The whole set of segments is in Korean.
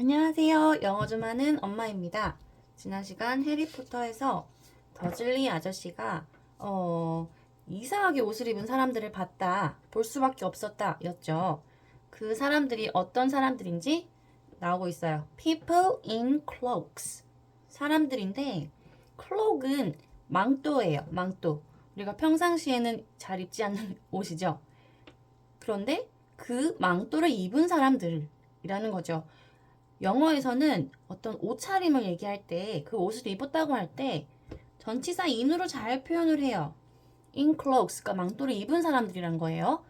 안녕하세요. 영어 좀 하는 엄마입니다. 지난 시간 해리포터에서 더즐리 아저씨가 어, 이상하게 옷을 입은 사람들을 봤다. 볼 수밖에 없었다. 였죠. 그 사람들이 어떤 사람들인지 나오고 있어요. People in cloaks. 사람들인데 cloak은 망토예요. 망토. 우리가 평상시에는 잘 입지 않는 옷이죠. 그런데 그 망토를 입은 사람들이라는 거죠. 영어에서는 어떤 옷차림을 얘기할 때 그 옷을 입었다고 할 때 전치사 in으로 잘 표현을 해요. in clothes가 망토를 입은 사람들이란 거예요.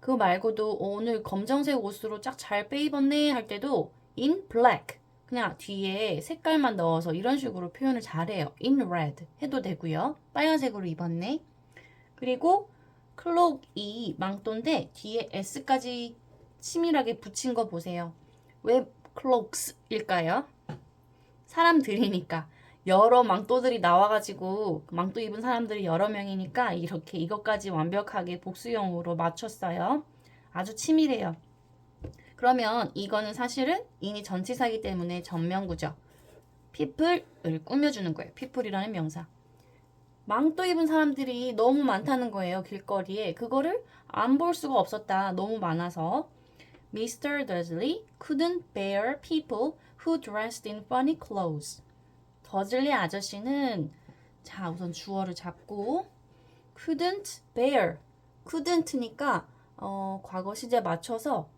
그거 말고도 어, 오늘 검정색 옷으로 쫙 잘 빼입었네 할 때도 in black 그냥 뒤에 색깔만 넣어서 이런 식으로 표현을 잘해요. in red 해도 되고요. 빨간색으로 입었네. 그리고 클록이 망토인데 뒤에 s까지 치밀하게 붙인 거 보세요. 왜 cloaks일까요? 사람들이니까 여러 망토들이 나와가지고 그 망토 입은 사람들이 여러 명이니까 이렇게 이것까지 완벽하게 복수형으로 맞췄어요. 아주 치밀해요. 그러면 이거는 사실은 인이 전치사기 때문에 전명구죠. people을 꾸며주는 거예요. people이라는 명사. 망토 입은 사람들이 너무 많다는 거예요. 길거리에. 그거를 안 볼 수가 없었다. 너무 많아서. Mr. Dursley couldn't bear people who dressed in funny clothes. 더즐리 아저씨는 자 우선 주어를 잡고 couldn't bear couldn't니까 어, 과거 시제 맞춰서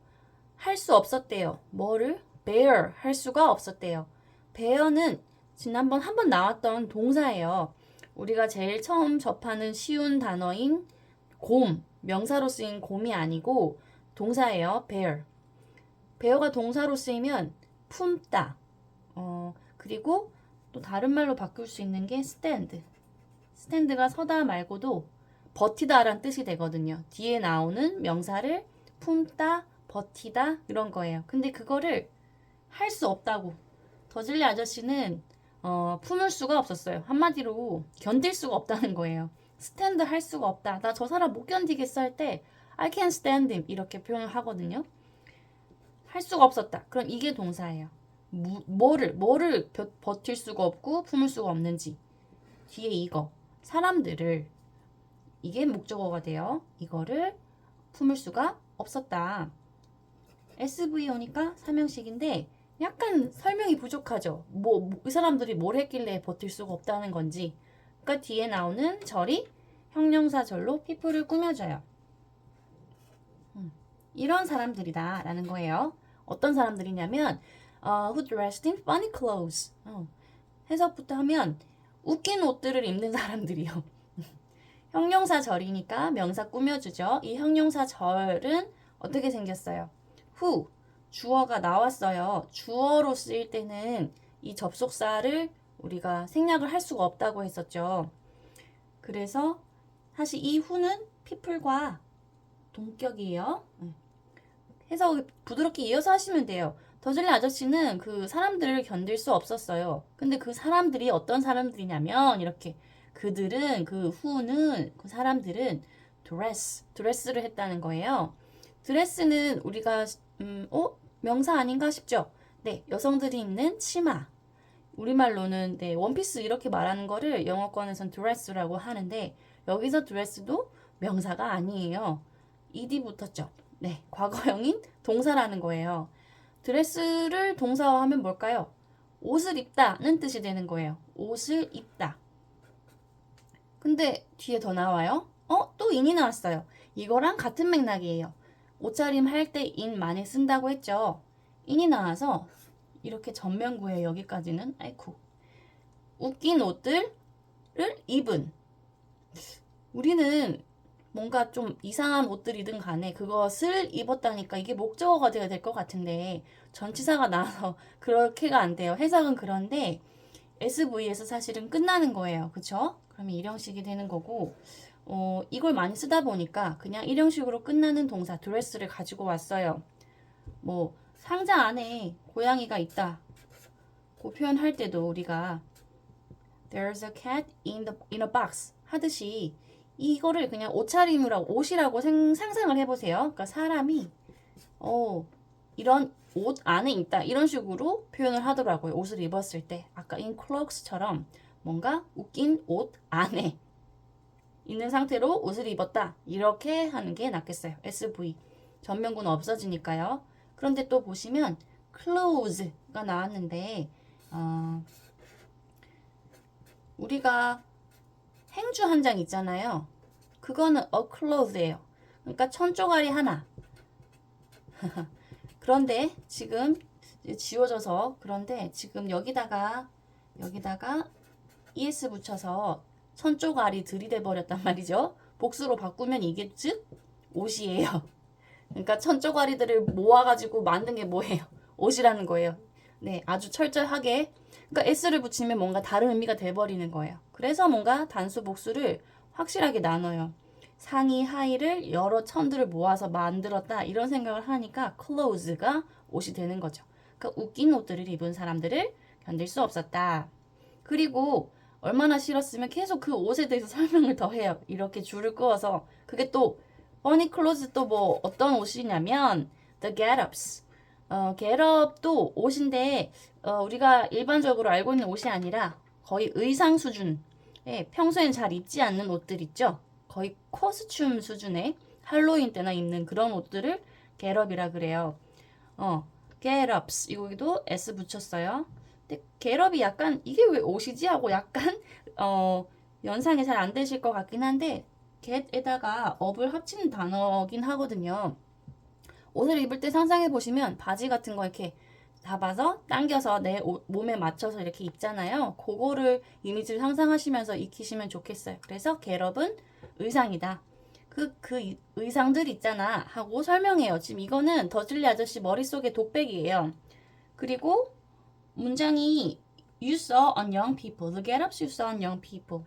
할 수 없었대요. 뭐를 bear 할 수가 없었대요. bear는 지난번 한 번 나왔던 동사예요. 우리가 제일 처음 접하는 쉬운 단어인 곰 명사로 쓰인 곰이 아니고 동사예요. bear. bear가 동사로 쓰이면 품다. 어, 그리고 또 다른 말로 바꿀 수 있는 게 stand. stand가 서다 말고도 버티다라는 뜻이 되거든요. 뒤에 나오는 명사를 품다, 버티다 이런 거예요. 근데 그거를 할 수 없다고. 더즐리 아저씨는 어, 품을 수가 없었어요. 한마디로 견딜 수가 없다는 거예요. 스탠드 할 수가 없다. 나 저 사람 못 견디겠어 할 때 I can't stand him 이렇게 표현을 하거든요. 할 수가 없었다. 그럼 이게 동사예요. 무, 뭐를 뭐를 버, 버틸 수가 없고 품을 수가 없는지 뒤에 이거 사람들을 이게 목적어가 돼요. 이거를 품을 수가 없었다. SV 오니까 삼형식인데 약간 설명이 부족하죠. 뭐, 뭐, 이 사람들이 뭘 했길래 버틸 수가 없다는 건지. 그러니까 뒤에 나오는 절이 형용사절로 피플을 꾸며줘요. 음, 이런 사람들이다 라는 거예요. 어떤 사람들이냐면 어, who dressed in funny clothes. 어, 해석부터 하면 웃긴 옷들을 입는 사람들이요. 형용사 절이니까 명사 꾸며주죠. 이 형용사 절은 어떻게 생겼어요? who 주어가 나왔어요. 주어로 쓰일 때는 이 접속사를 우리가 생략을 할 수가 없다고 했었죠. 그래서 사실 이 who는 people과 동격이에요. 네. 해서 부드럽게 이어서 하시면 돼요. 더즐리 아저씨는 그 사람들을 견딜 수 없었어요. 근데 그 사람들이 어떤 사람들이냐면 이렇게 그들은 그 who는 그 사람들은 dress 드레스를 했다는 거예요. 드레스는 우리가 음, 어 명사 아닌가 싶죠. 네, 여성들이 입는 치마. 우리말로는 네, 원피스 이렇게 말하는 거를 영어권에선 드레스라고 하는데 여기서 드레스도 명사가 아니에요. Ed 붙었죠. 네, 과거형인 동사라는 거예요. 드레스를 동사화하면 뭘까요? 옷을 입다는 뜻이 되는 거예요. 옷을 입다. 근데 뒤에 더 나와요. 어? 또 인이 나왔어요. 이거랑 같은 맥락이에요. 옷차림 할 때 인 많이 쓴다고 했죠. 인이 나와서 이렇게 전면구에 여기까지는 아이쿠. 웃긴 옷들을 입은. 우리는 뭔가 좀 이상한 옷들이든 간에 그것을 입었다니까 이게 목적어가 돼야 될것 같은데 전치사가 나와서 그렇게가 안 돼요. 해석은 그런데 SV에서 사실은 끝나는 거예요. 그쵸? 그러면 일형식이 되는 거고 어, 이걸 많이 쓰다 보니까 그냥 일형식으로 끝나는 동사 드레스를 가지고 왔어요. 뭐 상자 안에 고양이가 있다. 그 표현할 때도 우리가 There's a cat in the in a box 하듯이 이거를 그냥 옷차림이라고 옷이라고 생, 상상을 해보세요. 그러니까 사람이 어 이런 옷 안에 있다 이런 식으로 표현을 하더라고요. 옷을 입었을 때 아까 in clothes처럼 뭔가 웃긴 옷 안에 있는 상태로 옷을 입었다 이렇게 하는 게 낫겠어요. SV 전면구는 없어지니까요. 그런데 또 보시면 clothes가 나왔는데 어, 우리가 행주 한 장 있잖아요. 그거는 a cloth예요. 그러니까 천조가리 하나. 그런데 지금 지워져서 그런데 지금 여기다가 여기다가 es 붙여서 천조가리 들이대 버렸단 말이죠. 복수로 바꾸면 이게 즉 옷이에요. 그러니까 천조가리들을 모아가지고 만든 게 뭐예요? 옷이라는 거예요. 네, 아주 철저하게. 그러니까 s를 붙이면 뭔가 다른 의미가 돼버리는 거예요. 그래서 뭔가 단수 복수를 확실하게 나눠요. 상의 하의를 여러 천들을 모아서 만들었다 이런 생각을 하니까 clothes가 옷이 되는 거죠. 그러니까 웃긴 옷들을 입은 사람들을 견딜 수 없었다. 그리고 얼마나 싫었으면 계속 그 옷에 대해서 설명을 더 해요. 이렇게 줄을 그어서 그게 또 funny clothes 또뭐 어떤 옷이냐면 the get-ups. 어, get-up도 옷인데 어, 우리가 일반적으로 알고 있는 옷이 아니라 거의 의상 수준. 예, 평소엔 잘 입지 않는 옷들 있죠. 거의 코스튬 수준의 할로윈 때나 입는 그런 옷들을 getup이라 그래요. 어, get-ups 여기도 s 붙였어요. 근데 getup이 약간 이게 왜 옷이지 하고 약간 어, 연상이 잘 안 되실 것 같긴 한데 get에다가 up을 합치는 단어긴 하거든요. 옷을 입을 때 상상해 보시면 바지 같은 거 이렇게 잡아서 당겨서 내 옷- 몸에 맞춰서 이렇게 입잖아요. 그거를 이미지를 상상하시면서 익히시면 좋겠어요. 그래서 getup은 의상이다. 그, 그 이- 의상들 있잖아. 하고 설명해요. 지금 이거는 더즐리 아저씨 머릿속에 독백이에요. 그리고 문장이 You saw on young people. The get-ups you saw on young people.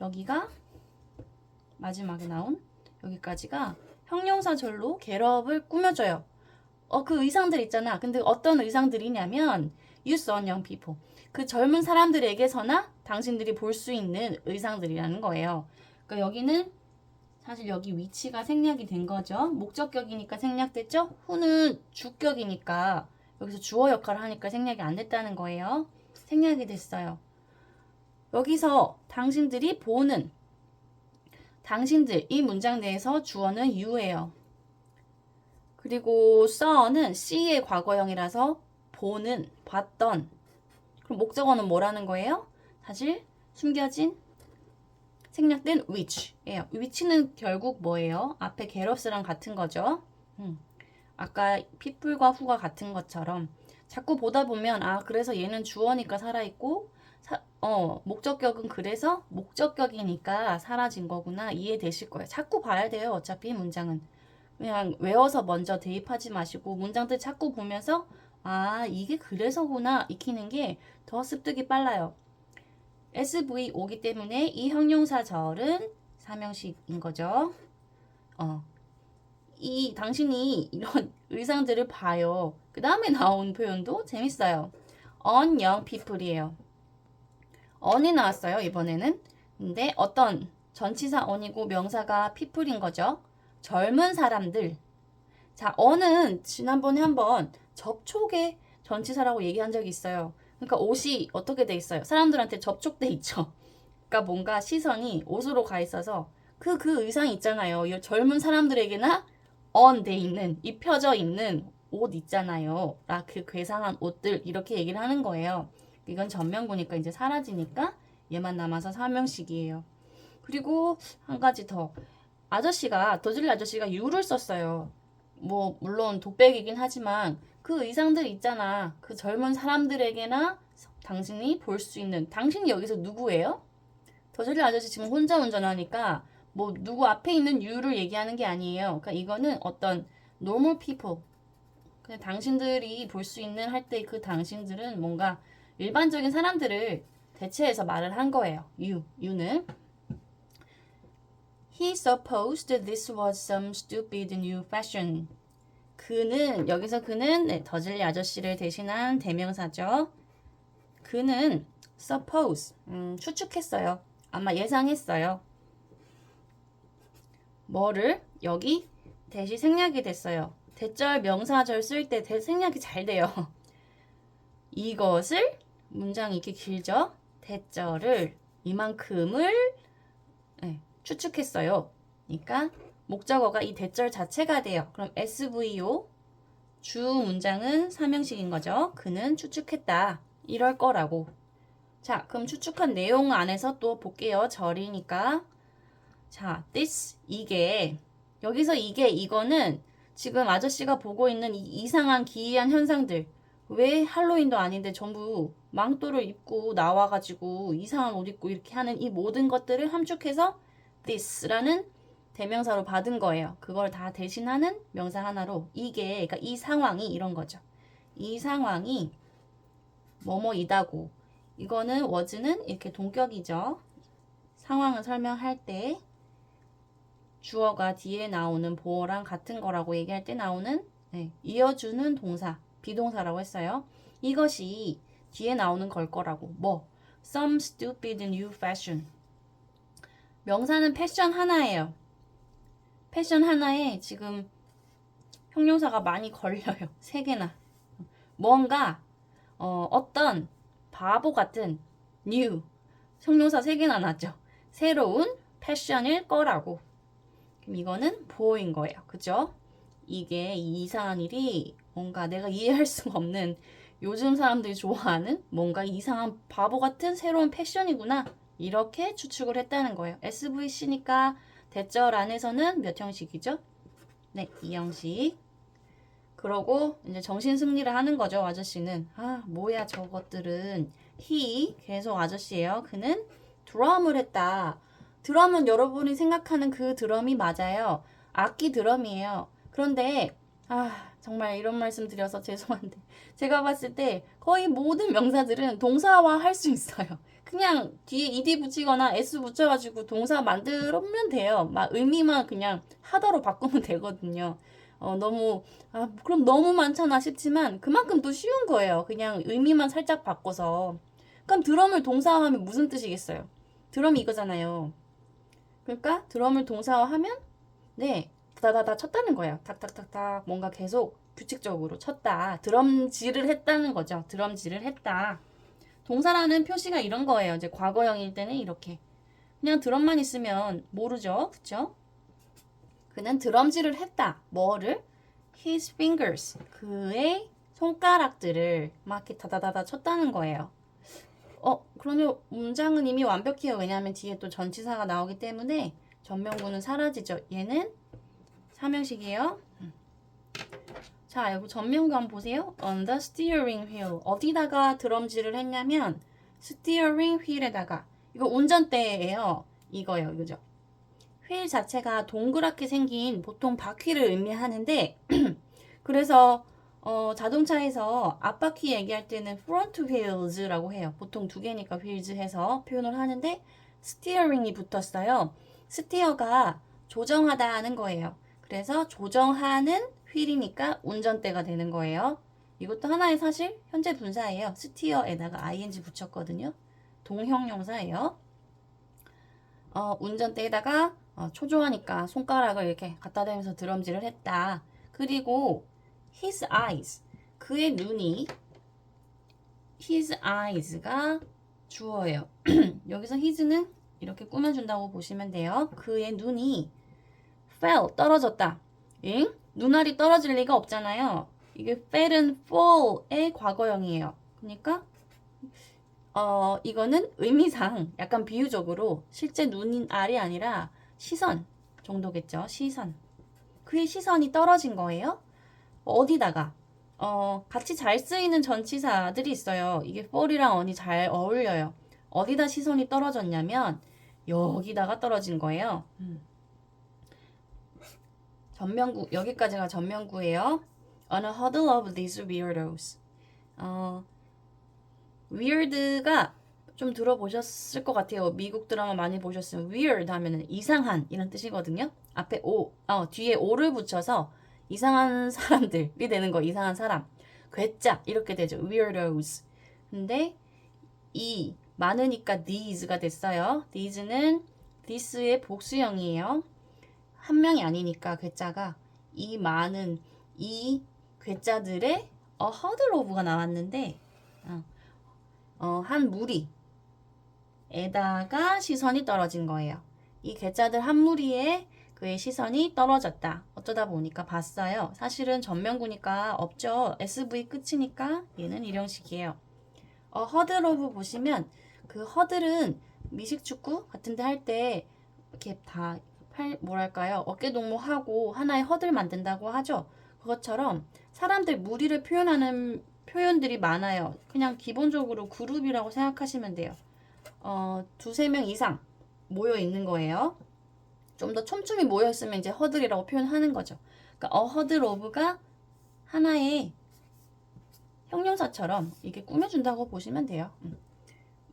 여기가 마지막에 나온 여기까지가 형용사절로 get-up을 꾸며줘요. 어, 그 의상들 있잖아. 근데 어떤 의상들이냐면 saw on young people. 그 젊은 사람들에게서나 당신들이 볼 수 있는 의상들이라는 거예요. 그러니까 여기는 사실 여기 위치가 생략이 된 거죠. 목적격이니까 생략됐죠? 후는 주격이니까 여기서 주어 역할을 하니까 생략이 안 됐다는 거예요. 생략이 됐어요. 여기서 당신들이 보는 당신들 이 문장 내에서 주어는 you예요. 그리고 saw는 c의 과거형이라서 보는, 봤던. 그럼 목적어는 뭐라는 거예요? 사실 숨겨진 생략된 which예요. which는 결국 뭐예요? 앞에 getups랑 같은 거죠. 음. 아까 people과 who가 같은 것처럼 자꾸 보다 보면 아 그래서 얘는 주어니까 살아있고 사, 어 목적격은 그래서 목적격이니까 사라진 거구나 이해되실 거예요. 자꾸 봐야 돼요. 어차피 문장은 그냥 외워서 먼저 대입하지 마시고 문장들 자꾸 보면서 아 이게 그래서구나 익히는 게 더 습득이 빨라요. SV 오기 때문에 이 형용사 절은 사명식인 거죠. 어. 이 당신이 이런 의상들을 봐요. 그 다음에 나온 표현도 재밌어요. on young people이에요. On이 나왔어요, 이번에는. 근데 어떤 전치사 on이고 명사가 people인 거죠. 젊은 사람들. 자, on은 지난번에 한번 접촉의 전치사라고 얘기한 적이 있어요. 그러니까 옷이 어떻게 돼 있어요? 사람들한테 접촉돼 있죠. 그러니까 뭔가 시선이 옷으로 가 있어서 그, 그 의상이 있잖아요. 이 젊은 사람들에게나 on 돼 있는, 입혀져 있는 옷 있잖아요. 라, 그 괴상한 옷들, 이렇게 얘기를 하는 거예요. 이건 전면구니까 이제 사라지니까 얘만 남아서 사명식이에요. 그리고 한 가지 더. 아저씨가, 더즐리 아저씨가 유를 썼어요. 뭐, 물론 독백이긴 하지만 그 의상들 있잖아. 그 젊은 사람들에게나 당신이 볼 수 있는. 당신이 여기서 누구예요? 더즐리 아저씨 지금 혼자 운전하니까 뭐 누구 앞에 있는 유를 얘기하는 게 아니에요. 그러니까 이거는 어떤 normal. 그냥 당신들이 볼 수 있는 할 때 그 당신들은 뭔가 일반적인 사람들을 대체해서 말을 한 거예요. you, you는. He supposed this was some stupid new fashion. 그는 여기서 그는 네, 더즐리 아저씨를 대신한 대명사죠. 그는 suppose 음, 추측했어요. 아마 예상했어요. 뭐를 여기 대시 생략이 됐어요. 대절 명사절 쓸 때 생략이 잘 돼요. 이것을 문장이 이렇게 길죠? 대절을 이만큼을 네, 추측했어요. 그러니까 목적어가 이 대절 자체가 돼요. 그럼 SVO 주 문장은 삼형식인 거죠. 그는 추측했다. 이럴 거라고. 자, 그럼 추측한 내용 안에서 또 볼게요. 절이니까. 자, this 이게 여기서 이게 이거는 지금 아저씨가 보고 있는 이 이상한 기이한 현상들 왜 할로윈도 아닌데 전부 망토를 입고 나와가지고 이상한 옷 입고 이렇게 하는 이 모든 것들을 함축해서 this라는 대명사로 받은 거예요. 그걸 다 대신하는 명사 하나로 이게 그러니까 이 상황이 이런 거죠. 이 상황이 뭐뭐이다고 이거는 was는 이렇게 동격이죠. 상황을 설명할 때 주어가 뒤에 나오는 보어랑 같은 거라고 얘기할 때 나오는 네, 이어주는 동사 비동사라고 했어요. 이것이 뒤에 나오는 걸 거라고 뭐 some stupid new fashion 명사는 패션 하나예요. 패션 하나에 지금 형용사가 많이 걸려요. 세 개나. 뭔가 어, 어떤 바보 같은 new 형용사 세 개나 났죠. 새로운 패션일 거라고. 그럼 이거는 보호인 거예요. 그죠? 이게 이 이상한 일이 뭔가 내가 이해할 수가 없는 요즘 사람들이 좋아하는 뭔가 이상한 바보 같은 새로운 패션이구나. 이렇게 추측을 했다는 거예요. SVC니까 대절 안에서는 몇 형식이죠? 네, 이 형식. 그러고 이제 정신 승리를 하는 거죠, 아저씨는. 아, 뭐야 저것들은. he 계속 아저씨예요. 그는 드럼을 했다. 드럼은 여러분이 생각하는 그 드럼이 맞아요. 악기 드럼이에요. 그런데 아, 정말 이런 말씀 드려서 죄송한데 제가 봤을 때 거의 모든 명사들은 동사화 할 수 있어요. 그냥 뒤에 ed 붙이거나 s 붙여가지고 동사 만들면 돼요. 막 의미만 그냥 하다로 바꾸면 되거든요. 어, 너무, 아, 그럼 너무 많잖아 싶지만 그만큼 또 쉬운 거예요. 그냥 의미만 살짝 바꿔서. 그럼 드럼을 동사화하면 무슨 뜻이겠어요? 드럼이 이거잖아요. 그러니까 드럼을 동사화하면 네, 다다다 쳤다는 거예요. 탁탁탁탁 뭔가 계속 규칙적으로 쳤다. 드럼질을 했다는 거죠. 드럼질을 했다. 동사라는 표시가 이런 거예요. 이제 과거형일 때는 이렇게. 그냥 드럼만 있으면 모르죠. 그쵸? 그는 드럼질을 했다. 뭐를? His fingers. 그의 손가락들을 막 이렇게 다다다다 쳤다는 거예요. 어, 그러면 문장은 이미 완벽해요. 왜냐하면 뒤에 또 전치사가 나오기 때문에 전명구는 사라지죠. 얘는 삼형식이에요. 음. 자, 여기 한번 보세요. On the steering wheel. 어디다가 드럼질을 했냐면 steering wheel에다가 이거 운전대예요. 이거요. 그죠? 휠 자체가 동그랗게 생긴 보통 바퀴를 의미하는데 그래서 어, 자동차에서 앞바퀴 얘기할 때는 front wheels라고 해요. 보통 두 개니까 wheels 해서 표현을 하는데 스티어링이 붙었어요. 스티어가 조정하다는 거예요. 그래서 조정하는 휠이니까 운전대가 되는 거예요. 이것도 하나의 사실 현재 분사예요. 스티어에다가 ing 붙였거든요. 동형용사예요. 어, 운전대에다가 어, 초조하니까 손가락을 이렇게 갖다 대면서 드럼질을 했다. 그리고 his eyes 그의 눈이 his eyes가 주어예요. 여기서 his는 이렇게 꾸며준다고 보시면 돼요. 그의 눈이 fell 떨어졌다. 응? 눈알이 떨어질 리가 없잖아요. 이게 fell은 fall의 과거형이에요. 그러니까 어 이거는 의미상 약간 비유적으로 실제 눈알이 아니라 시선 정도겠죠. 시선. 그의 시선이 떨어진 거예요. 어디다가 어 같이 잘 쓰이는 전치사들이 있어요. 이게 fall이랑 on이 잘 어울려요. 어디다 시선이 떨어졌냐면 여기다가 떨어진 거예요. 음. 전명구 여기까지가 전명구예요. On a huddle of these weirdos. 어, weird가 좀 들어보셨을 것 같아요. 미국 드라마 많이 보셨으면 weird 하면은 이상한 이런 뜻이거든요. 앞에 o, 어, 뒤에 o를 붙여서 이상한 사람들이 되는 거. 이상한 사람. 괴짜 이렇게 되죠. weirdos. 근데 이 많으니까 these가 됐어요. these는 this의 복수형이에요. 한 명이 아니니까 괴짜가 이 많은 이 괴짜들의 huddle of가 나왔는데 어, 어, 한 무리에다가 시선이 떨어진 거예요. 이 괴짜들 한 무리에 그의 시선이 떨어졌다. 어쩌다 보니까 봤어요. 사실은 전면구니까 없죠. SV 끝이니까 얘는 일형식이에요. 어, 허들 오브 보시면 그 허들은 미식축구 같은 데 할 때 이렇게 다 팔, 뭐랄까요 어깨 동무하고 하나의 허들 만든다고 하죠. 그것처럼 사람들 무리를 표현하는 표현들이 많아요. 그냥 기본적으로 그룹이라고 생각하시면 돼요. 어, 두세 명 이상 모여 있는 거예요. 좀 더 촘촘히 모여 있으면 이제 허들이라고 표현하는 거죠. 그러니까 어 허들 오브가 하나의 형용사처럼 이게 꾸며준다고 보시면 돼요. 음.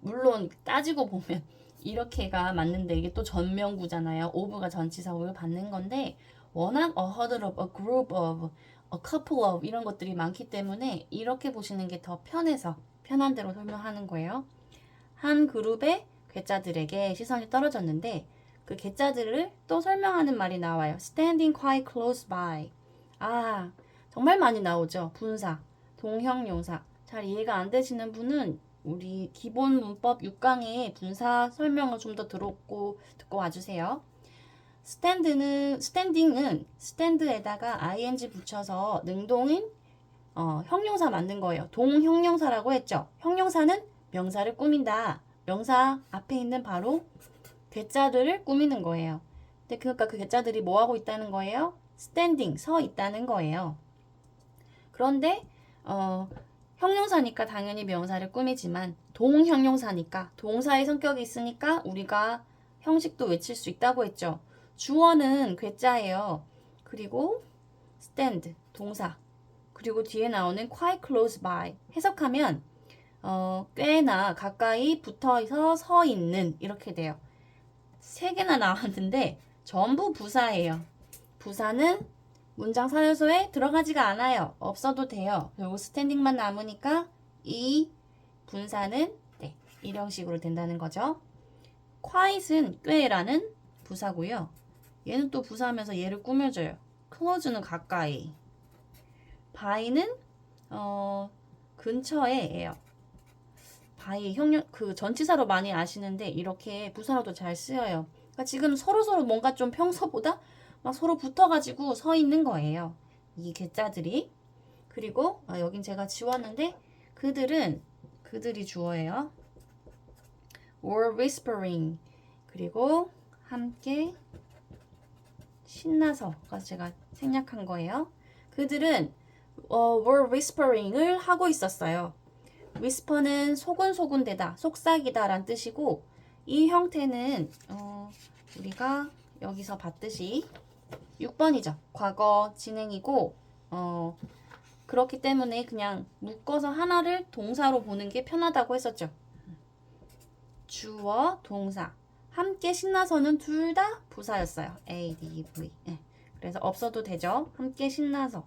물론 따지고 보면 이렇게가 맞는데 이게 또 전명구잖아요. 오브가 전치사 오를 받는 건데 워낙 a huddle of, a group of, a couple of 이런 것들이 많기 때문에 이렇게 보시는 게 더 편해서 편한 대로 설명하는 거예요. 한 그룹의 괴짜들에게 시선이 떨어졌는데 그 괴짜들을 또 설명하는 말이 나와요. Standing quite close by. 아, 정말 많이 나오죠. 분사, 동형용사. 잘 이해가 안 되시는 분은 우리 기본 문법 6강의 분사 설명을 좀 더 들었고 듣고 와주세요. 스탠드는 스탠딩은 스탠드에다가 ing 붙여서 능동인 어, 형용사 만든 거예요. 동형용사라고 했죠. 형용사는 명사를 꾸민다. 명사 앞에 있는 바로 괴짜들을 꾸미는 거예요. 근데 그러니까 그 괴짜들이 뭐 하고 있다는 거예요? 스탠딩 서 있다는 거예요. 그런데 어, 형용사니까 당연히 명사를 꾸미지만 동형용사니까 동사의 성격이 있으니까 우리가 형식도 외칠 수 있다고 했죠. 주어는 괴짜예요. 그리고 stand 동사 그리고 뒤에 나오는 quite close by 해석하면 어, 꽤나 가까이 붙어서 서 있는 이렇게 돼요. 세 개나 나왔는데 전부 부사예요. 부사는 문장 사요소에 들어가지가 않아요. 없어도 돼요. 결국 스탠딩만 남으니까 이 분사는 네, 일형식으로 된다는 거죠. quiet은 꽤라는 부사고요. 얘는 또 부사하면서 얘를 꾸며줘요. close는 가까이. by는 어, 근처에예요. by 형용 그 전치사로 많이 아시는데 이렇게 부사로도 잘 쓰여요. 그러니까 지금 서로 서로 뭔가 좀 평소보다 막 서로 붙어가지고 서 있는 거예요. 이 괴짜들이. 그리고 아, 여긴 제가 지웠는데 그들은 그들이 주어예요. were whispering 그리고 함께 신나서가 제가 생략한 거예요. 그들은 어, were whispering을 하고 있었어요. whisper는 소곤소곤대다, 속삭이다란 뜻이고 이 형태는 어, 우리가 여기서 봤듯이 6번이죠. 과거 진행이고 어, 그렇기 때문에 그냥 묶어서 하나를 동사로 보는 게 편하다고 했었죠. 주어, 동사. 함께 신나서는 둘 다 부사였어요. A, D, V. 네. 그래서 없어도 되죠. 함께 신나서.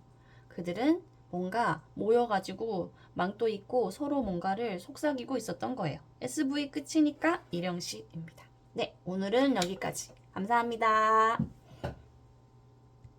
그들은 뭔가 모여가지고 망토 있고 서로 뭔가를 속삭이고 있었던 거예요. SV 끝이니까 일형식입니다. 네, 오늘은 여기까지. 감사합니다.